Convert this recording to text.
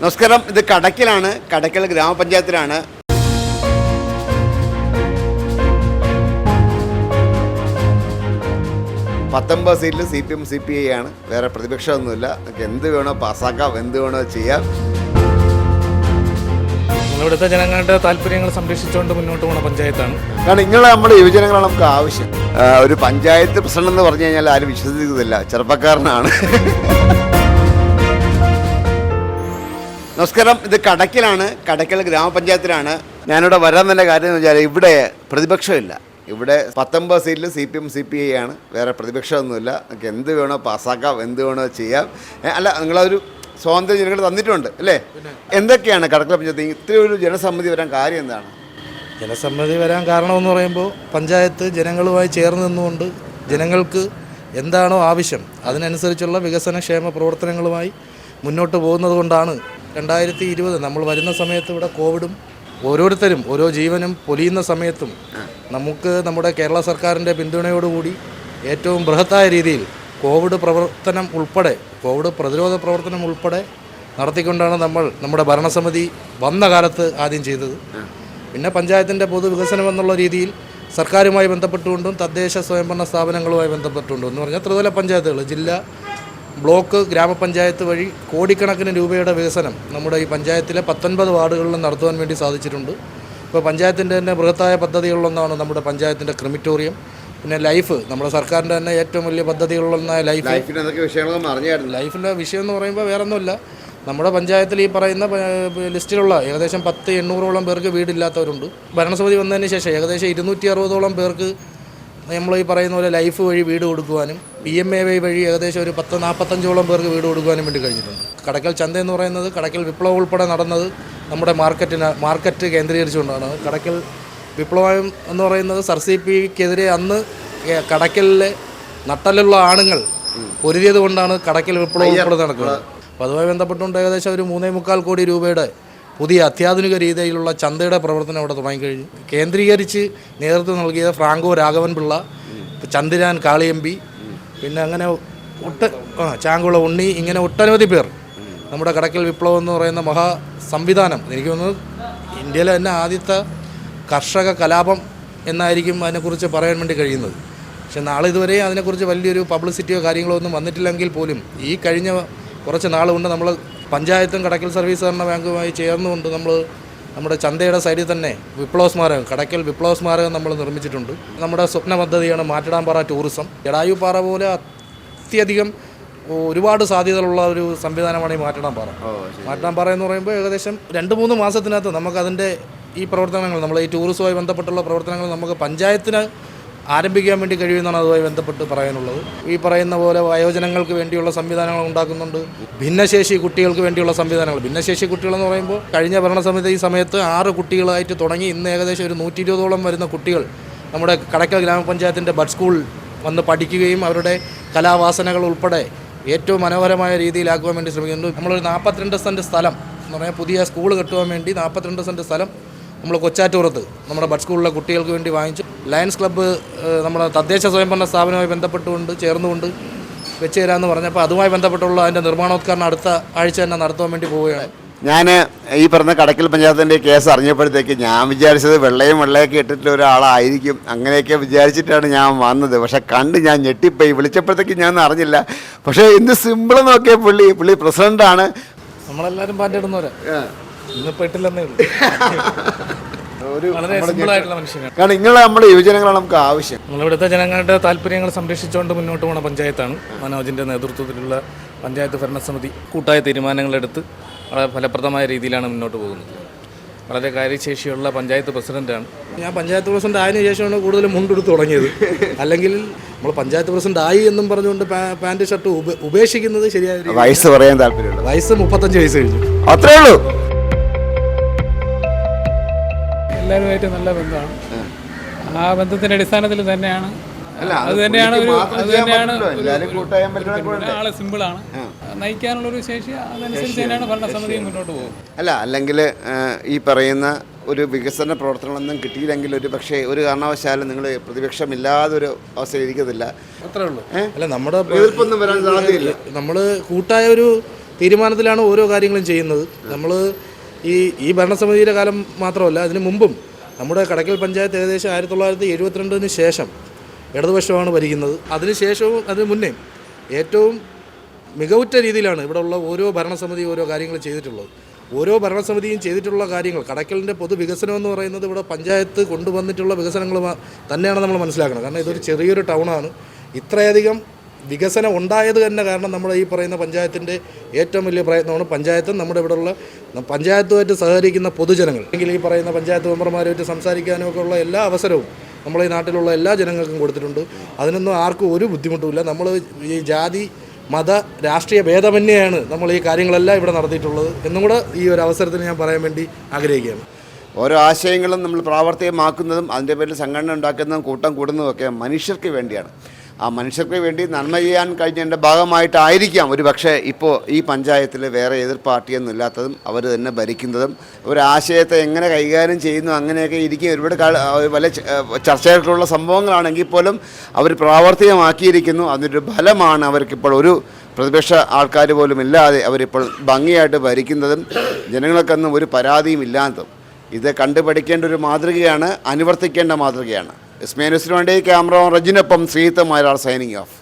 നമസ്കാരം. ഇത് കടക്കിലാണ്. കടക്കൽ ഗ്രാമപഞ്ചായത്തിലാണ്. പത്തൊമ്പത് സീറ്റിൽ C P M C P I ആണ്. വേറെ പ്രതിപക്ഷമൊന്നുമില്ല. നമുക്ക് എന്ത് വേണോ പാസ്സാക്കാം എന്ത് വേണോ ചെയ്യാം. ഇവിടുത്തെ ജനങ്ങളുടെ താല്പര്യങ്ങൾ സംരക്ഷിച്ചുകൊണ്ട് മുന്നോട്ട് പോകുന്ന പഞ്ചായത്താണ്. കാരണം ഇങ്ങനെ നമ്മുടെ യുവജനങ്ങളാണ് നമുക്ക് ആവശ്യം. ഒരു പഞ്ചായത്ത് പ്രസിഡന്റ് എന്ന് പറഞ്ഞു കഴിഞ്ഞാൽ ആരും വിശ്വസിക്കുന്നില്ല ചെറുപ്പക്കാരനാണ്. നമസ്കാരം. ഇത് കടക്കിലാണ് കടക്കൽ ഗ്രാമപഞ്ചായത്തിലാണ്. ഞാനിവിടെ വരാൻ തന്നെ കാര്യം എന്ന് വെച്ചാൽ ഇവിടെ പ്രതിപക്ഷമില്ല. ഇവിടെ പത്തൊമ്പത് സീറ്റിൽ C P M C P I ആണ്. വേറെ പ്രതിപക്ഷമൊന്നുമില്ല. നമുക്ക് എന്ത് വേണോ പാസ്സാക്കാം എന്ത് വേണോ ചെയ്യാം. അല്ല നിങ്ങളൊരു സ്വാതന്ത്ര്യം ജനങ്ങൾ തന്നിട്ടുണ്ട് അല്ലേ? എന്തൊക്കെയാണ് കടക്കൽ പഞ്ചായത്ത്? ഇത്രയും ഒരു ജനസമ്മതി വരാൻ കാര്യം എന്താണ്? ജനസമ്മതി വരാൻ കാരണമെന്ന് പറയുമ്പോൾ പഞ്ചായത്ത് ജനങ്ങളുമായി ചേർന്ന് നിന്നുകൊണ്ട് ജനങ്ങൾക്ക് എന്താണോ ആവശ്യം അതിനനുസരിച്ചുള്ള വികസന ക്ഷേമ പ്രവർത്തനങ്ങളുമായി മുന്നോട്ട് പോകുന്നത് കൊണ്ടാണ് രണ്ടായിരത്തി ഇരുപത് നമ്മൾ വരുന്ന സമയത്ത് ഇവിടെ കോവിഡും ഓരോരുത്തരും ഓരോ ജീവനും പൊലിയുന്ന സമയത്തും നമുക്ക് നമ്മുടെ കേരള സർക്കാരിന്റെ പിന്തുണയോടുകൂടി ഏറ്റവും ബൃഹത്തായ രീതിയിൽ കോവിഡ് പ്രവർത്തനം ഉൾപ്പെടെ കോവിഡ് പ്രതിരോധ പ്രവർത്തനം ഉൾപ്പെടെ നടത്തിക്കൊണ്ടാണ് നമ്മൾ നമ്മുടെ ഭരണസമിതി വന്ന കാലത്ത് ആദ്യം ചെയ്തത്. പിന്നെ പഞ്ചായത്തിന്റെ പൊതുവികസനം എന്നുള്ള രീതിയിൽ സർക്കാരുമായി ബന്ധപ്പെട്ടുകൊണ്ടും തദ്ദേശ സ്വയംഭരണ സ്ഥാപനങ്ങളുമായി ബന്ധപ്പെട്ടുകൊണ്ടും എന്ന് പറഞ്ഞാൽ ത്രിതല പഞ്ചായത്തുകൾ ജില്ല ബ്ലോക്ക് ഗ്രാമപഞ്ചായത്ത് വഴി കോടിക്കണക്കിന് രൂപയുടെ വികസനം നമ്മുടെ ഈ പഞ്ചായത്തിലെ പത്തൊൻപത് വാർഡുകളിലും നടത്തുവാൻ വേണ്ടി സാധിച്ചിട്ടുണ്ട്. ഇപ്പോൾ പഞ്ചായത്തിന്റെ തന്നെ ബൃഹത്തായ പദ്ധതികളിലൊന്നാണ് നമ്മുടെ പഞ്ചായത്തിന്റെ ക്രിമിറ്റോറിയം. പിന്നെ ലൈഫ് നമ്മുടെ സർക്കാരിന്റെ തന്നെ ഏറ്റവും വലിയ പദ്ധതികളിലൊന്നായ ലൈഫ്. ലൈഫിന്റെ വിഷയം എന്ന് പറയുമ്പോൾ വേറെ ഒന്നുമില്ല നമ്മുടെ പഞ്ചായത്തിൽ ഈ പറയുന്ന ലിസ്റ്റിലുള്ള ഏകദേശം പത്ത് എണ്ണൂറോളം പേർക്ക് വീടില്ലാത്തവരുണ്ട്. ഭരണസമിതി വന്നതിന് ശേഷം ഏകദേശം ഇരുന്നൂറ്റി അറുപതോളം പേർക്ക് നമ്മൾ ഈ പറയുന്ന പോലെ ലൈഫ് വഴി വീട് കൊടുക്കുവാനും പി എം എ വൈ വഴി ഏകദേശം ഒരു പത്ത് നാൽപ്പത്തഞ്ചോളം പേർക്ക് വീട് കൊടുക്കുവാനും വേണ്ടി കഴിഞ്ഞിട്ടുണ്ട്. കടക്കൽ ചന്ത എന്ന് പറയുന്നത് കടക്കൽ വിപ്ലവം ഉൾപ്പെടെ നടന്നത് നമ്മുടെ മാർക്കറ്റിന് മാർക്കറ്റ് കേന്ദ്രീകരിച്ചുകൊണ്ടാണ്. കടക്കൽ വിപ്ലവം എന്ന് പറയുന്നത് സർ സി പിക്കെതിരെ അന്ന് കടക്കലിലെ നട്ടലുള്ള ആണുങ്ങൾ പൊരുതിയത് കൊണ്ടാണ് കടക്കൽ വിപ്ലവം ഉൾപ്പെടെ നടക്കുന്നത്. അപ്പോൾ അതുമായി ബന്ധപ്പെട്ടുകൊണ്ട് ഏകദേശം ഒരു മൂന്നേ മുക്കാൽ കോടി രൂപയുടെ പുതിയ അത്യാധുനിക രീതിയിലുള്ള ചന്തയുടെ പ്രവർത്തനം അവിടെ തുടങ്ങിക്കഴിഞ്ഞു. കേന്ദ്രീകരിച്ച് നേതൃത്വം നൽകിയത് ഫ്രാങ്കോ രാഘവൻ പിള്ള ചന്ദ്രൻ കാളിയമ്പി പിന്നെ അങ്ങനെ ഒട്ട ആ ചാങ്കുള ഉണ്ണി ഇങ്ങനെ ഒട്ടനവധി പേർ. നമ്മുടെ കടക്കൽ വിപ്ലവം എന്ന് പറയുന്ന മഹാ സംവിധാനം. എനിക്ക് തോന്നുന്നു ഇന്ത്യയിലെ തന്നെ ആദ്യത്തെ കർഷക കലാപം എന്നായിരിക്കും അതിനെക്കുറിച്ച് പറയാൻ വേണ്ടി കഴിയുന്നത്. പക്ഷെ നാളെ ഇതുവരെ അതിനെക്കുറിച്ച് വലിയൊരു പബ്ലിസിറ്റിയോ കാര്യങ്ങളോ ഒന്നും വന്നിട്ടില്ലെങ്കിൽ പോലും ഈ കഴിഞ്ഞ കുറച്ച് നാൾ കൊണ്ട് നമ്മൾ പഞ്ചായത്തും കടക്കൽ സർവീസ് സഹകരണ ബാങ്കുമായി ചേർന്നുകൊണ്ട് നമ്മൾ നമ്മുടെ ചന്തയുടെ സൈഡിൽ തന്നെ വിപ്ലവ സ്മാരകം കടക്കൽ വിപ്ലവ സ്മാരകം നമ്മൾ നിർമ്മിച്ചിട്ടുണ്ട്. നമ്മുടെ സ്വപ്ന പദ്ധതിയാണ് മാറ്റിടാമ്പാറ ടൂറിസം. ജടായുപ്പാറ പോലെ അത്യധികം ഒരുപാട് സാധ്യതകളുള്ള ഒരു സംവിധാനമാണ് ഈ മാറ്റിടാമ്പാറ. മാറ്റിടാമ്പാറ എന്ന് പറയുമ്പോൾ ഏകദേശം രണ്ട് മൂന്ന് മാസത്തിനകത്ത് നമുക്കതിന്റെ ഈ പ്രവർത്തനങ്ങൾ നമ്മൾ ഈ ടൂറിസവുമായി ബന്ധപ്പെട്ടുള്ള പ്രവർത്തനങ്ങൾ നമുക്ക് പഞ്ചായത്തിന് ആരംഭിക്കാൻ വേണ്ടി കഴിയുമെന്നാണ് അതുമായി ബന്ധപ്പെട്ട് പറയാനുള്ളത്. ഈ പറയുന്ന പോലെ വയോജനങ്ങൾക്ക് വേണ്ടിയുള്ള സംവിധാനങ്ങൾ ഉണ്ടാക്കുന്നുണ്ട്. ഭിന്നശേഷി കുട്ടികൾക്ക് വേണ്ടിയുള്ള സംവിധാനങ്ങൾ. ഭിന്നശേഷി കുട്ടികളെന്ന് പറയുമ്പോൾ കഴിഞ്ഞ ഭരണസമിതി ഈ സമയത്ത് ആറ് കുട്ടികളായിട്ട് തുടങ്ങി. ഇന്ന് ഏകദേശം ഒരു നൂറ്റി ഇരുപതോളം വരുന്ന കുട്ടികൾ നമ്മുടെ കടക്കൽ ഗ്രാമപഞ്ചായത്തിന്റെ ബഡ് സ്കൂൾ വന്ന് പഠിക്കുകയും അവരുടെ കലാവാസനകൾ ഉൾപ്പെടെ ഏറ്റവും മനോഹരമായ രീതിയിലാക്കുവാൻ വേണ്ടി ശ്രമിക്കുന്നുണ്ട്. നമ്മളൊരു നാൽപ്പത്തിരണ്ട് സെന്റ് സ്ഥലം എന്ന് പറഞ്ഞാൽ പുതിയ സ്കൂൾ കെട്ടുവാൻ വേണ്ടി നാൽപ്പത്തിരണ്ട് സെന്റ് സ്ഥലം നമ്മൾ കൊച്ചാറ്റൂറത്ത് നമ്മുടെ ബഡ് സ്കൂളിലെ കുട്ടികൾക്ക് വേണ്ടി വാങ്ങിച്ചു. ലയൺസ് ക്ലബ്ബ് നമ്മുടെ തദ്ദേശ സ്വയംഭരണ സ്ഥാപനവുമായി ബന്ധപ്പെട്ടുകൊണ്ട് ചേർന്നുകൊണ്ട് വെച്ച് തരാമെന്ന് പറഞ്ഞപ്പോൾ അതുമായി ബന്ധപ്പെട്ടുള്ള അതിന്റെ നിർമ്മാണോദ്ഘാടനം അടുത്ത ആഴ്ച തന്നെ നടത്തുവാൻ വേണ്ടി പോവുകയാണ്. ഞാൻ ഈ പറഞ്ഞ കടക്കൽ പഞ്ചായത്തിന്റെ കേസ് അറിഞ്ഞപ്പോഴത്തേക്ക് ഞാൻ വിചാരിച്ചത് വെള്ളയും വെള്ളയൊക്കെ ഇട്ടിട്ടുള്ള ഒരാളായിരിക്കും. അങ്ങനെയൊക്കെ വിചാരിച്ചിട്ടാണ് ഞാൻ വന്നത്. പക്ഷേ കണ്ട് ഞാൻ ഞെട്ടിപ്പോയി. വിളിച്ചപ്പോഴത്തേക്ക് ഞാൻ അറിഞ്ഞില്ല. പക്ഷേ ഇന്ന് സിമ്പിൾ നോക്കിയ പുള്ളി. പുള്ളി പ്രസിഡന്റാണ് നമ്മളെല്ലാവരും പാറ്റിടുന്നവരാ ഇന്നിപ്പോൾ ഇട്ടില്ലെന്നേ ഉള്ളൂ. ഒരു വളരെ സിമ്പിൾ ആയിട്ടുള്ള മനുഷ്യനാണ്. കാരണം ഇങ്ങനെ നമ്മുടെ യുവജനങ്ങളാണ് നമുക്ക് ആവശ്യം. നമ്മളിവിടുത്തെ ജനങ്ങളുടെ താല്പര്യങ്ങൾ സംരക്ഷിച്ചുകൊണ്ട് മുന്നോട്ട് പോകുന്ന പഞ്ചായത്താണ്. മനോജിന്റെ നേതൃത്വത്തിലുള്ള പഞ്ചായത്ത് ഭരണസമിതി കൂട്ടായ തീരുമാനങ്ങളെടുത്ത് വളരെ ഫലപ്രദമായ രീതിയിലാണ് മുന്നോട്ട് പോകുന്നത്. വളരെ കാര്യശേഷിയുള്ള പഞ്ചായത്ത് പ്രസിഡന്റാണ്. ഞാൻ പഞ്ചായത്ത് പ്രസിഡന്റ് ആയതിനു ശേഷമാണ് കൂടുതൽ മുണ്ടെടുത്ത് തുടങ്ങിയത്. അല്ലെങ്കിൽ നമ്മൾ പഞ്ചായത്ത് പ്രസിഡന്റ് ആയി എന്നും പറഞ്ഞുകൊണ്ട് പാന്റ് പാന്റ് ഷർട്ട് ഉപ ഉപേക്ഷിക്കുന്നത് ശരിയായ വയസ്സ് പറയാൻ താല്പര്യമുള്ളൂ വയസ്സ് മുപ്പത്തഞ്ച് വയസ്സ് കഴിഞ്ഞു. അത്രേ ഉള്ളൂ. എല്ലാവരുമായിട്ട് നല്ല ബന്ധമാണ്. ആ ബന്ധത്തിന്റെ അടിസ്ഥാനത്തിൽ തന്നെയാണ്. അല്ല, അത് തന്നെയാണ് ഒരു അത് തന്നെയാണ്. ആൾ സിമ്പിളാണ് നയിക്കാനുള്ള ഒരു ശേഷി അതനുസരിച്ച് തന്നെയാണ് ഭരണസമിതി മുന്നോട്ട് പോകും അല്ല അല്ലെങ്കിൽ ഈ പറയുന്ന ഒരു വികസന പ്രവർത്തനങ്ങളൊന്നും കിട്ടിയില്ലെങ്കിൽ ഒരു പക്ഷേ ഒരു കാരണവശാലും നിങ്ങൾ പ്രതിപക്ഷമില്ലാതെ ഒരു അവസ്ഥ ഇരിക്കത്തില്ല. അത്രേ ഉള്ളൂ. അല്ല നമ്മുടെ എതിർപ്പൊന്നും വരാൻ സാധ്യതയില്ല. നമ്മൾ കൂട്ടായ ഒരു തീരുമാനത്തിലാണ് ഓരോ കാര്യങ്ങളും ചെയ്യുന്നത്. നമ്മൾ ഈ ഈ ഭരണസമിതിയുടെ കാലം മാത്രമല്ല അതിന് മുമ്പും നമ്മുടെ കടക്കൽ പഞ്ചായത്ത് ഏകദേശം ആയിരത്തി തൊള്ളായിരത്തി എഴുപത്തിരണ്ടിന് ശേഷം ഇടതുപക്ഷമാണ് ഭരിക്കുന്നത്. അതിനുശേഷവും അതിന് മുന്നേ ഏറ്റവും മികവുറ്റ രീതിയിലാണ് ഇവിടെയുള്ള ഓരോ ഭരണസമിതി ഓരോ കാര്യങ്ങൾ ചെയ്തിട്ടുള്ളത്. ഓരോ ഭരണസമിതിയും ചെയ്തിട്ടുള്ള കാര്യങ്ങൾ കടക്കലിന്റെ പൊതുവികസനം എന്ന് പറയുന്നത് ഇവിടെ പഞ്ചായത്ത് കൊണ്ടുവന്നിട്ടുള്ള വികസനങ്ങൾ തന്നെയാണ് നമ്മൾ മനസ്സിലാക്കുന്നത്. കാരണം ഇതൊരു ചെറിയൊരു ടൗണാണ്. ഇത്രയധികം വികസനം ഉണ്ടായത് തന്നെ കാരണം നമ്മുടെ ഈ പറയുന്ന പഞ്ചായത്തിന്റെ ഏറ്റവും വലിയ പ്രയത്നമാണ് പഞ്ചായത്തും നമ്മുടെ ഇവിടെയുള്ള പഞ്ചായത്തുമായിട്ട് സഹകരിക്കുന്ന പൊതുജനങ്ങൾ. അല്ലെങ്കിൽ ഈ പറയുന്ന പഞ്ചായത്ത് മെമ്പർമാരുമായിട്ട് സംസാരിക്കാനൊക്കെ ഉള്ള എല്ലാ അവസരവും നമ്മൾ ഈ നാട്ടിലുള്ള എല്ലാ ജനങ്ങൾക്കും കൊടുത്തിട്ടുണ്ട്. അതിനൊന്നും ആർക്കും ഒരു ബുദ്ധിമുട്ടുമില്ല നമ്മൾ ഈ ജാതി മത രാഷ്ട്രീയ ഭേദമന്യെയാണ് നമ്മൾ ഈ കാര്യങ്ങളെല്ലാം ഇവിടെ നടത്തിയിട്ടുള്ളത് എന്നും കൂടെ ഈ ഒരു അവസരത്തിൽ ഞാൻ പറയാൻ വേണ്ടി ആഗ്രഹിക്കുകയാണ്. ഓരോ ആശയങ്ങളും നമ്മൾ പ്രാവർത്തികമാക്കുന്നതും അതിന്റെ പേരിൽ സംഘടന ഉണ്ടാക്കുന്നതും കൂട്ടം കൂടുന്നതും ഒക്കെ മനുഷ്യർക്ക് വേണ്ടിയാണ്. ആ മനുഷ്യർക്ക് വേണ്ടി നന്മ ചെയ്യാൻ കഴിഞ്ഞതിന്റെ ഭാഗമായിട്ടായിരിക്കാം ഒരു പക്ഷേ ഇപ്പോൾ ഈ പഞ്ചായത്തിൽ വേറെ എതിർ പാർട്ടിയൊന്നും ഇല്ലാത്തതും അവർ തന്നെ ഭരിക്കുന്നതും. ഒരു ആശയത്തെ എങ്ങനെ കൈകാര്യം ചെയ്യുന്നു അങ്ങനെയൊക്കെ ഇരിക്കും. ഒരുപാട് ച- ചർച്ചയായിട്ടുള്ള സംഭവങ്ങളാണെങ്കിൽ പോലും അവർ പ്രാവർത്തികമാക്കിയിരിക്കുന്നു. അതിന്റെ ഫലമാണ് അവർക്കിപ്പോൾ ഒരു പ്രതിപക്ഷ ആൾക്കാർ പോലും ഇല്ലാതെ അവരിപ്പോൾ ഭംഗിയായിട്ട് ഭരിക്കുന്നതും ജനങ്ങൾക്കൊന്നും ഒരു പരാതിയും ഇല്ലാത്തതും. ഇത് കണ്ടുപഠിക്കേണ്ട ഒരു മാതൃകയാണ് അനുവർത്തിക്കേണ്ട മാതൃകയാണ്. ഇസ്മേനുസിന് വേണ്ടി ക്യാമറ റജിനൊപ്പം ശ്രീത്ത് മാരാർ സൈനിങ് ഓഫ്